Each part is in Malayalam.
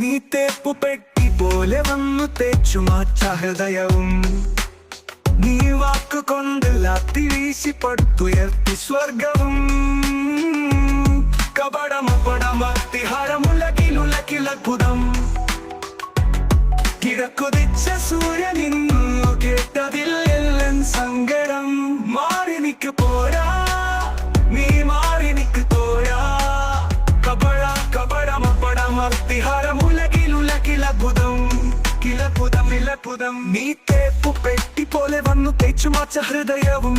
നീ തേപ്പു പോലെ വന്നു തേച്ചു മാറ്റ ഹൃദയവും. നീ വാക്കുകൊണ്ട് ലാത്തി വീശി പടുത്തുയർത്തി സ്വർഗവും. കപടമപ്പടമത്തിഹാരമുലകിലുലകിലത്ഭുതം കിഴക്കുതിച്ച സൂര്യനിന്നു കേട്ടതിൽ എല്ലാം സങ്കടം. മാറി നിക്ക് പോരാ നീ മാറി നിക്ക് തോരാ. കപട കപടമപ്പടമത്തിഹാരമുലകിലുലകിലത്ഭുതം ഇലത്ഭുതം നീ തേപ്പു പെട്ടി പോലെ വന്നു തേച്ചു മാച്ച ഹൃദയവും.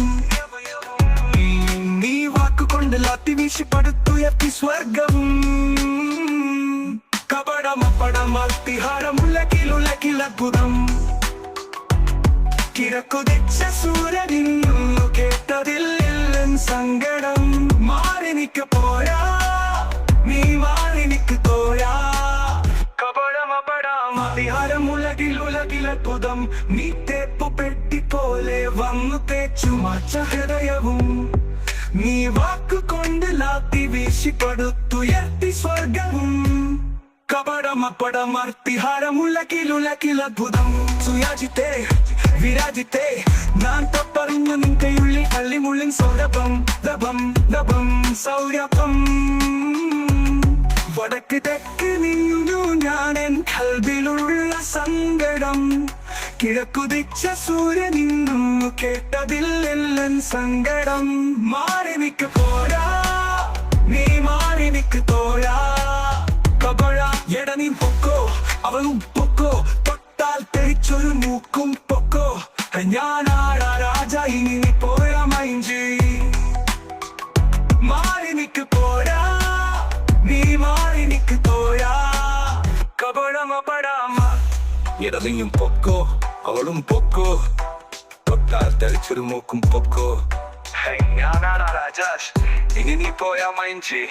നീ വാക്കുകൊണ്ട് ലാത്തി വീശി പടുത്തുയർത്തി സ്വർഗവും. കപടമപ്പടമത്തിഹാരമുലകിലുലകിലത്ഭുതം കിഴക്കുതിച്ച സൂര്യനിന്നു കപടമപടാമതിഹാരമുലകിലുലകിലത്ഭുതം നീ തേപ്പു പെട്ടി പോലെ വന്നു തേച്ചു മാച്ച ഹൃദയവും നീ വാക്കുകൊണ്ട് ലാത്തി വീശി പടുത്തുയർത്തി സ്വർഗവും കപടമപ്പടമർത്തിഹാരമുലകിലുലകിലത്ഭുതം സുയാജിത്തെ വിരാജിത്തെ ഞാൻ തൊപ്പറിഞ്ഞു നിnkയുള്ളിൽ അള്ളിമുള്ളിൻ സൗരഭം ദഭം ദഭം സൗരഭം വടക്ക് തെക്ക് നിന്നു ഞാൻ എൻ കൽബിലുള്ള സങ്കടം. കിഴക്കുതിച്ച സൂര്യൻ എല്ലൻ സങ്കടം. മാറി നിക്ക് പോരാ നീ മാറി നിക്ക് തോരാ. കപഴ എട നീ പൊക്കോ അവളും പൊക്കോ. തൊട്ടാൽ തെറിച്ചൊരു മൂക്കും പൊക്കോ. രാജ ഇനി ഇടതിയും പൊക്കോ അവളും പൊക്കോ തൊട്ടാൽ തെളിച്ചൊരു മൂക്കും പൊക്കോ ഞാനാടാ രാജാഷ് ഇനി നീ പോയാ മൈഞ്ചി